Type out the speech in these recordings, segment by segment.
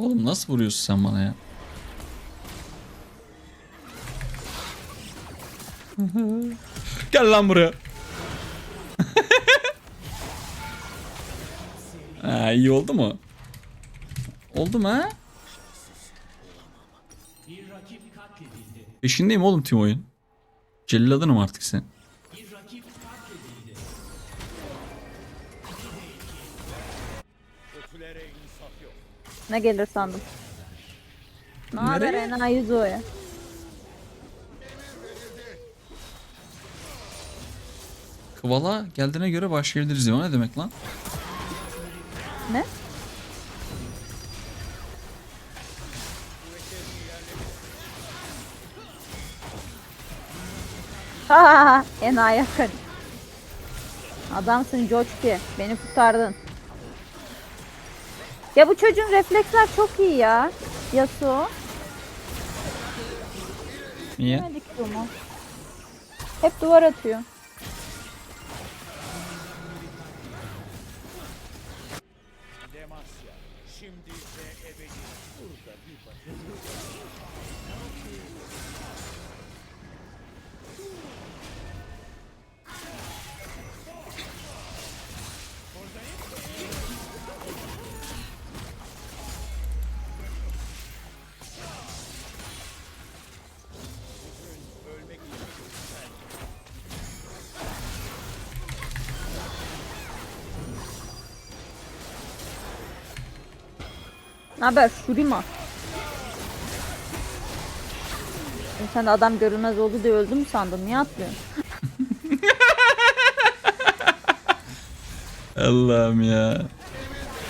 Oğlum nasıl vuruyorsun sen bana ya? Gel lan buraya. ha, iyi oldu mu? Oldu mu ha? Peşindeyim oğlum tüm oyun. Celladınım artık sen. Ne gelir sandım. Ne haber Nereye? enayi Zoe? Kıvala geldiğine göre başlayabiliriz ya. O ne demek lan? Ne? Ha, enayi akın. Adamsın Joçki. Beni kurtardın. Ya bu çocuğun refleksler çok iyi ya. Yasuo. Niye? Yemedik bunu. Hep duvar atıyor. Ne haber Şurima? E Sen de adam görünmez oldu diye öldü mü sandın? Niye atlıyorsun? Allah'ım ya.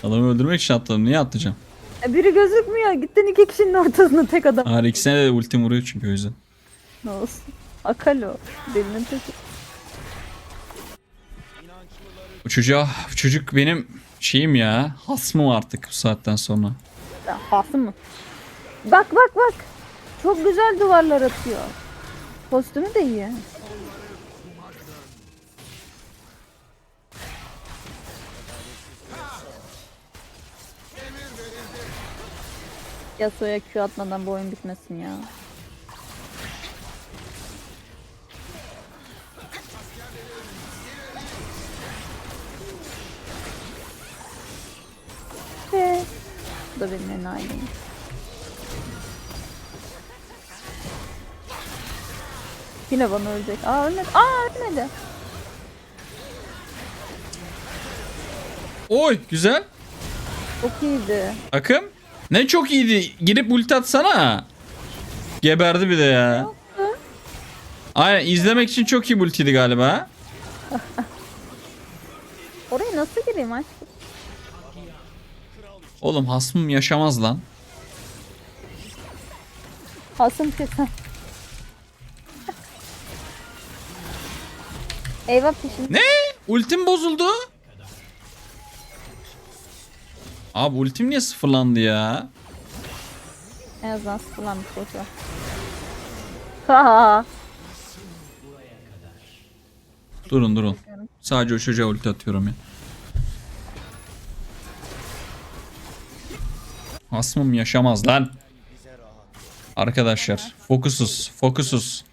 Adamı öldürmek için atladım. Niye atlayacağım? E biri gözükmüyor. Gittin iki kişinin ortasına tek adam. İkisine de ultim vuruyor çünkü o yüzden. Ne olsun. Akalo. Delinin teki. Bu çocuğa, bu çocuk benim şeyim ya. Hasmım artık bu saatten sonra. Ya, Hası mı? Bak bak bak. Çok güzel duvarlar atıyor. Kostümü de iyi. Yasuo'ya Q atmadan bu oyun bitmesin ya. Da benim enayim. Yine bana ölecek. Aa ölmedi. Aa ölmedi. Oy güzel. Çok iyiydi. Akım. Ne çok iyiydi. Girip ulti atsana. Geberdi bir de ya. Aynen izlemek için çok iyi ultiydi galiba. Oraya nasıl gireyim aşkım? Oğlum hasmım yaşamaz lan. Hasım kesin. Eyvah peşin. Ne? Ultim bozuldu. Abi ultim niye sıfırlandı ya? En azından sıfırlanmış. Ha Durun durun. Sadece o çocuğa ulti atıyorum ya. Hasmım yaşamaz lan. Arkadaşlar fokusuz fokusuz.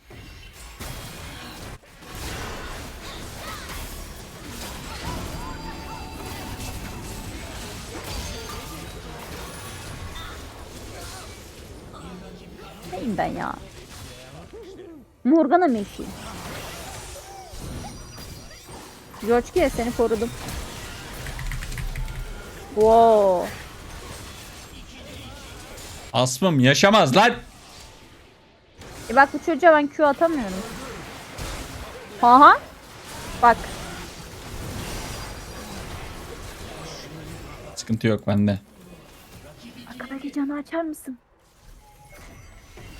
Neyim ben ya? Morgana mı işi? George seni korudum. Wow. Hasmım yaşamaz lan. E bak bu çocuğa ben Q atamıyorum. Aha. Bak. Sıkıntı yok bende. Arkadaki canı açar mısın?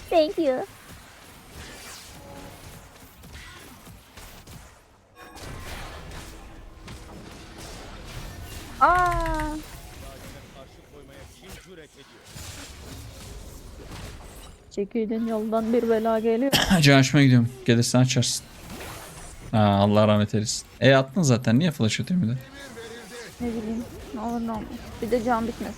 Thank you. Aa. Çekilin yoldan bir bela geliyor. Can açmaya gidiyorum. Gelirsen açarsın. Ha, Allah rahmet eylesin. E attın zaten. Niye flash atıyorsun bir de? ne bileyim. Ne olur ne olmaz. Bir de can bitmez.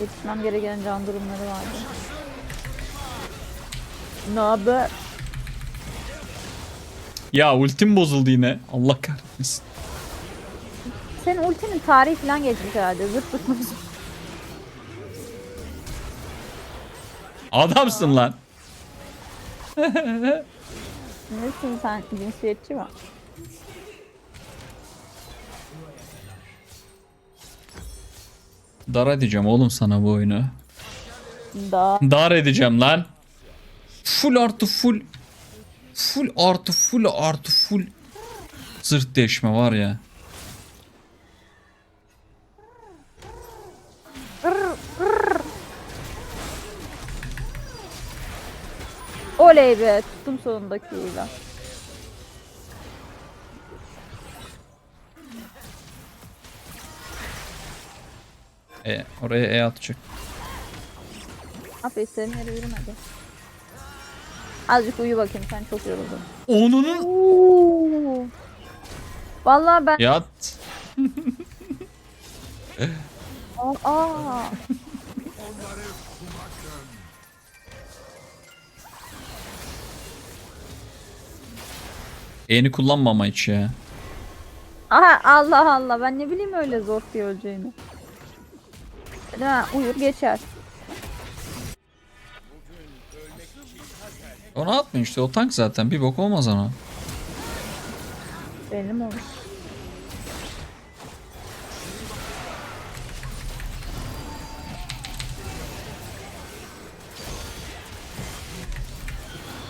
Yetişmem gereken can durumları vardı. Ne haber? Ya ultim bozuldu yine. Allah kahretmesin. Senin ultinin tarihi falan geçmiş herhalde. Zırt tutmuş. Adamsın lan. Nesin sen cinsiyetçi mi? Dar edeceğim oğlum sana bu oyunu. Daha. Dar edeceğim lan. Full artı full. Full artı full artı full. Zırt deşme var ya. Oley be tuttum sonundaki ilan. E, oraya E atacak. Aferin senin yere yürümedi. Azıcık uyu bakayım sen çok yoruldun. Onunun Oo. Vallahi ben yat. aa, E'ni kullanma ama hiç ya. aha Allah Allah ben ne bileyim öyle zor diye öleceğini. Mi? Uyur geçer. Onu atma işte o tank zaten bir bok olmaz ona. Benim olur.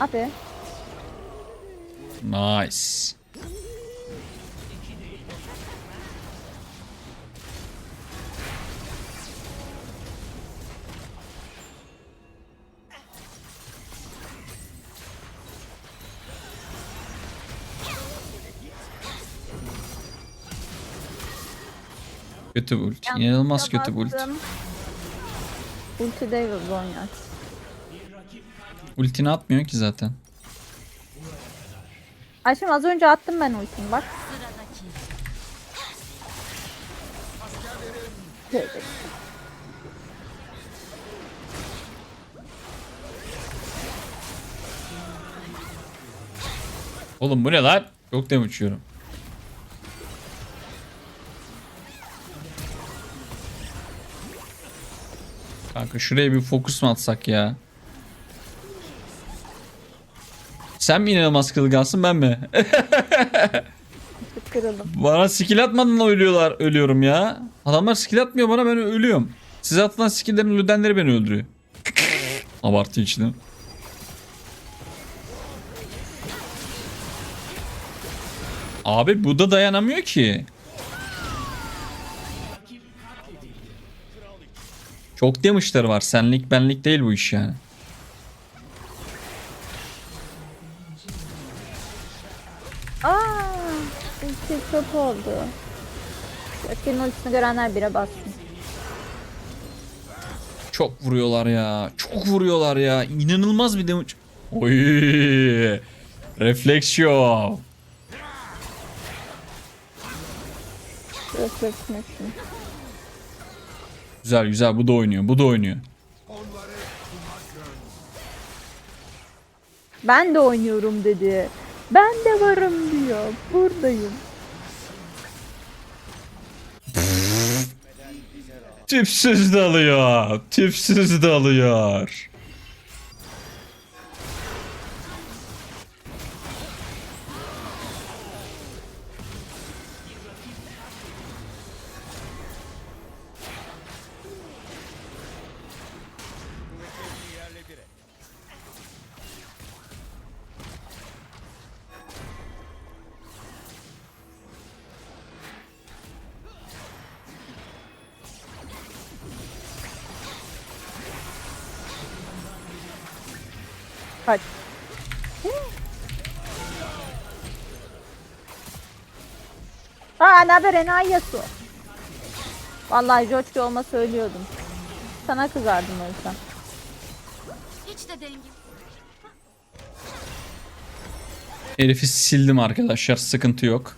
Abi Nice. Kötü bu ulti. İnanılmaz kötü bu ulti. de oynar. Ultini atmıyor ki zaten. Ayşem az önce attım ben ultimi bak. Oğlum bu ne lan? Çok dem uçuyorum. Kanka şuraya bir fokus mu atsak ya? Sen mi inanılmaz kılgansın ben mi? Kırıldım. bana skill atmadan ölüyorlar, ölüyorum ya. Adamlar skill atmıyor bana ben ölüyorum. Size atılan skilllerin lüdenleri beni öldürüyor. Abartı içine. Abi bu da dayanamıyor ki. Çok demişler var. Senlik benlik değil bu iş yani. Çöp oldu. Öfkenin ultisini görenler bire bassın. Çok vuruyorlar ya. Çok vuruyorlar ya. İnanılmaz bir damage. Oy. Refleksiyon. Refleksmesin. Güzel güzel bu da oynuyor. Bu da oynuyor. Ben de oynuyorum dedi. Ben de varım diyor. Buradayım. Tüpsüz dalıyor. Tüpsüz dalıyor. Kaç. Aa ne haber enayi Yasu? Vallahi Joçki olma söylüyordum. Sana kızardım o yüzden. Hiç de dengim. Herifi sildim arkadaşlar. Sıkıntı yok.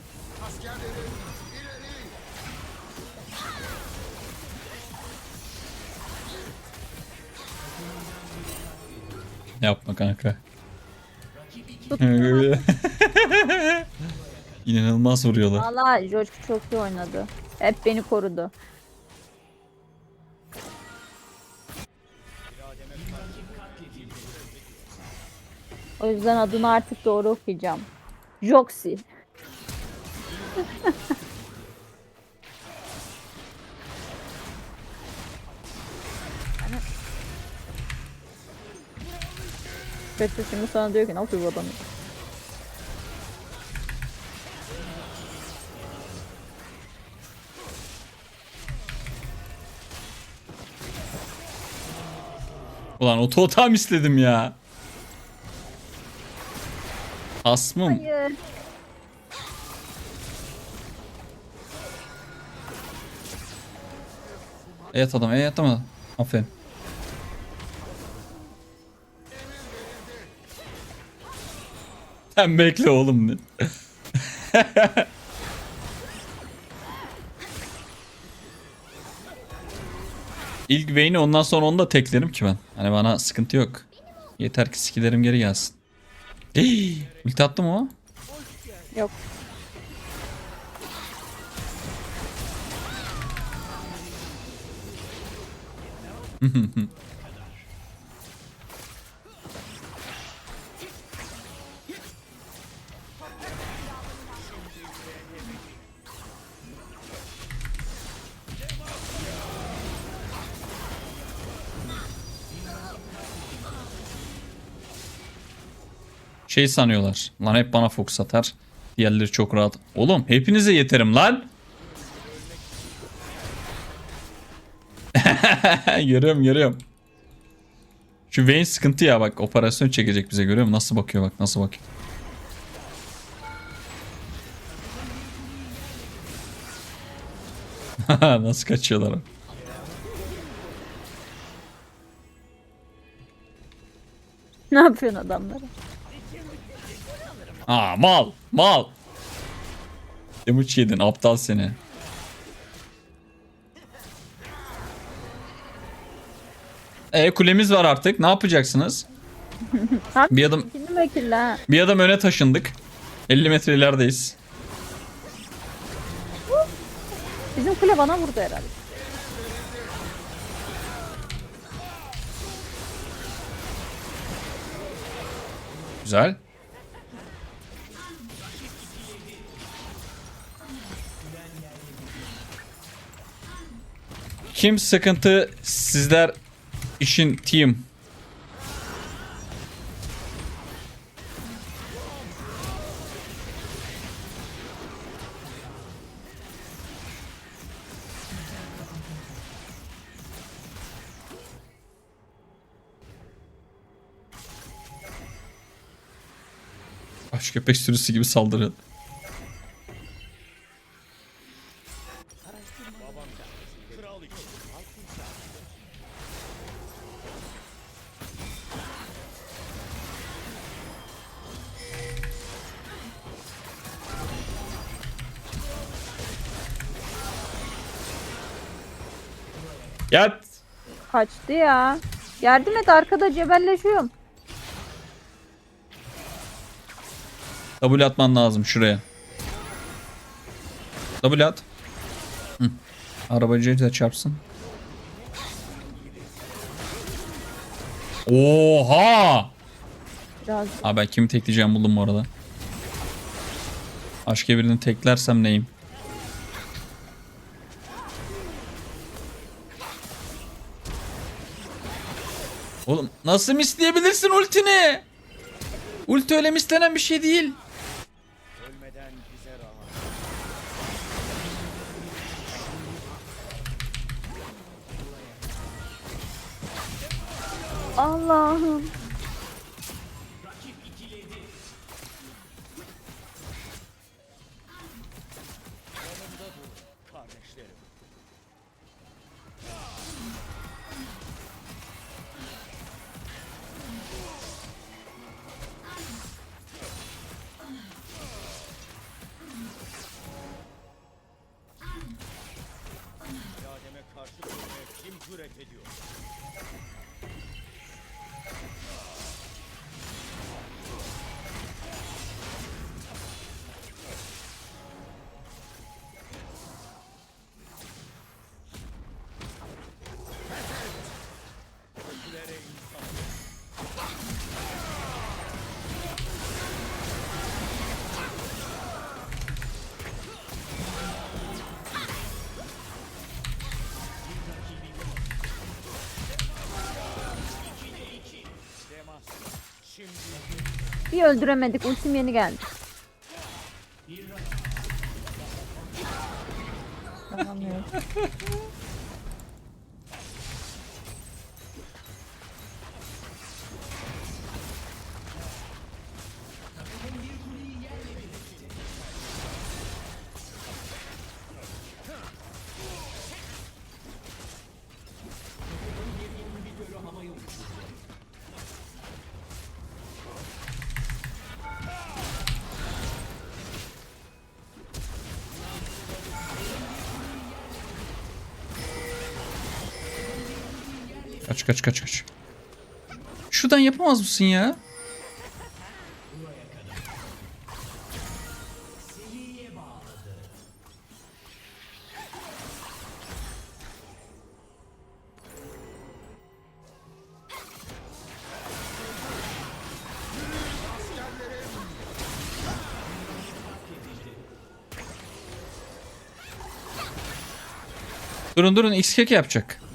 Yapma kanka. İnanılmaz vuruyorlar. Valla Joçku çok iyi oynadı. Hep beni korudu. O yüzden adını artık doğru okuyacağım. Joxi. Betül şimdi sana diyor ki ne yapıyor bu adam? Ulan o totem istedim ya. Asmım. Hayır. Evet adam evet ama. Aferin. Sen bekle oğlum. İlk Vayne'i ondan sonra onu da teklerim ki ben. Hani bana sıkıntı yok. Yeter ki skillerim geri gelsin. Hey, ulti attı mı o? Yok. Şey sanıyorlar. Lan hep bana fokus atar. Diğerleri çok rahat. Oğlum hepinize yeterim lan. görüyorum görüyorum. Şu Vayne sıkıntı ya bak operasyon çekecek bize görüyor musun? Nasıl bakıyor bak nasıl bakıyor. nasıl kaçıyorlar. Ne yapıyorsun adamlara? Aa mal mal. Damage yedin aptal seni. E kulemiz var artık. Ne yapacaksınız? Bir adım bir adım öne taşındık. 50 metre ilerideyiz. Bizim kule bana vurdu herhalde. Güzel. Kim sıkıntı sizler işin team. Aç köpek sürüsü gibi saldırıyor. Kaçtı ya. Yardım et arkada cebelleşiyorum. W atman lazım şuraya. W at. Hı. Arabacıyı da çarpsın. Oha! Biraz Abi ben kimi tekleyeceğim buldum bu arada. Başka birini teklersem neyim? Oğlum nasıl misleyebilirsin ultini? Ulti öyle mislenen bir şey değil. Allah'ım. Bir öldüremedik. Ultim yeni geldi. Kaç kaç kaç kaç. Şuradan yapamaz mısın ya? Durun durun X-Kek yapacak.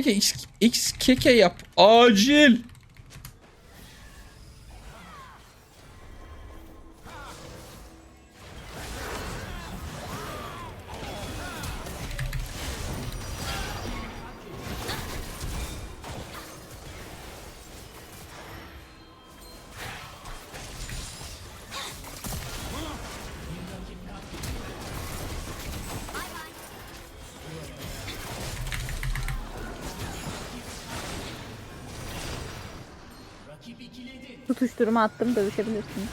X-Keke X- X-Keke yap. Acil. Tutuşturma attım dövüşebilirsiniz.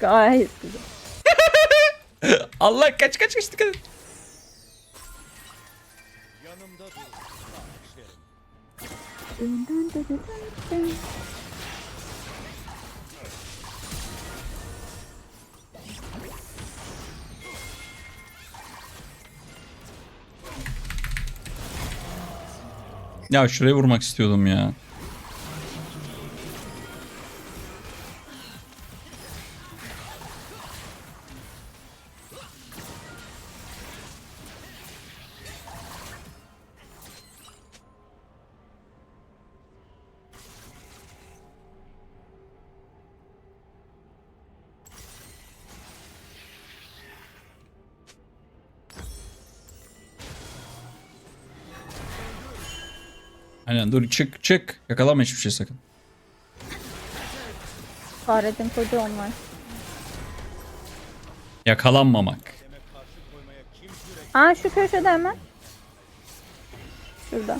Gayet güzel. Allah kaç kaç kaç dikkat. Ya şuraya vurmak istiyordum ya. Aynen dur çık çık. Yakalama hiçbir şey sakın. Fahrettin koca onlar. Yakalanmamak. Aa şu köşede hemen. Şurada.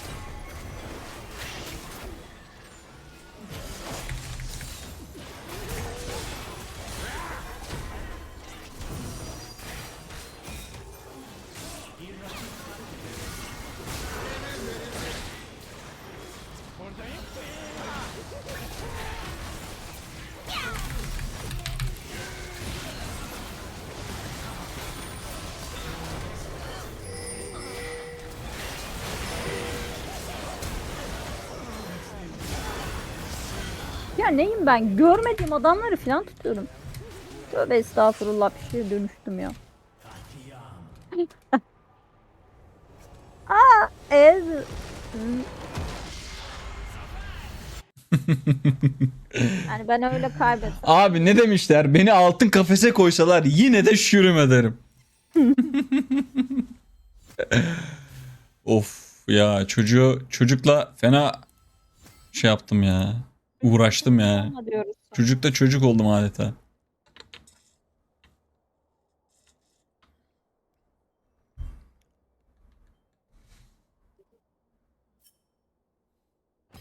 Ya neyim ben? Görmediğim adamları falan tutuyorum. Tövbe estağfurullah bir şeye dönüştüm ya. Aa, ez. yani ben öyle kaybettim. Abi ne demişler? Beni altın kafese koysalar yine de şürüm ederim. of ya çocuğu çocukla fena şey yaptım ya. Uğraştım ya. Ama diyoruz. Çocukta çocuk oldum adeta.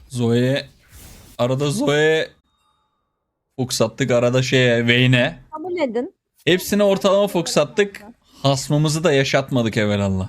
Zoe arada Zoe fokus attık arada şeye Vayne'e. Kabul edin. Hepsine ortalama fokus attık. Hasmımızı da yaşatmadık evvelallah.